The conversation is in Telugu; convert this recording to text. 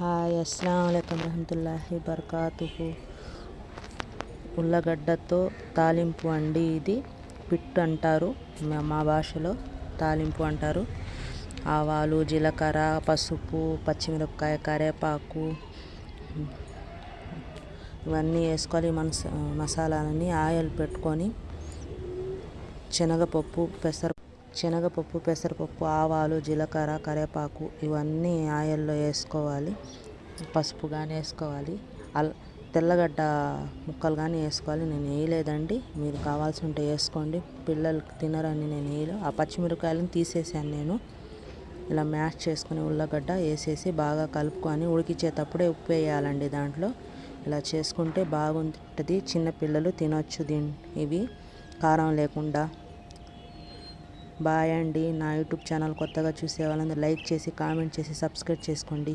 హాయ్ అస్సలం అయికం రహమతుల్లాహి బర్కాతుహు ఉల్లగడ్డతో తాలింపు అండి ఇది. పిట్టు అంటారు మా- మా భాషలో తాలింపు అంటారు. ఆవాలు జీలకర్ర పసుపు పచ్చిమిరపకాయ కరివేపాకు ఇవన్నీ వేసుకోవాలి మన మసాలాలని ఆయిల్ పెట్టుకొని శనగపప్పు పెసర శనగపప్పు పెసరపప్పు ఆవాలు జీలకర్ర కరివేపాకు ఇవన్నీ ఆయిల్లో వేసుకోవాలి. పసుపు కానీ వేసుకోవాలి. అల్ తెల్లగడ్డ ముక్కలు కానీ వేసుకోవాలి. నేను వేయలేదండి. మీరు కావాల్సి ఉంటే వేసుకోండి. పిల్లలు తినరని నేను వేయలే. ఆ పచ్చిమిరపకాయలను తీసేసాను నేను. ఇలా మ్యాష్ చేసుకుని ఉల్లగడ్డ వేసేసి బాగా కలుపుకొని ఉడికించేటప్పుడే ఉప్పు వేయాలండి దాంట్లో. ఇలా చేసుకుంటే బాగుంటుంది. చిన్నపిల్లలు తినొచ్చు దీని ఇవి. కారం లేకుండా. బాయ్ అండి. నా యూట్యూబ్ ఛానల్ కొత్తగా చూసే వాళ్ళందరూ లైక్ చేసి కామెంట్ చేసి సబ్స్క్రైబ్ చేసుకోండి.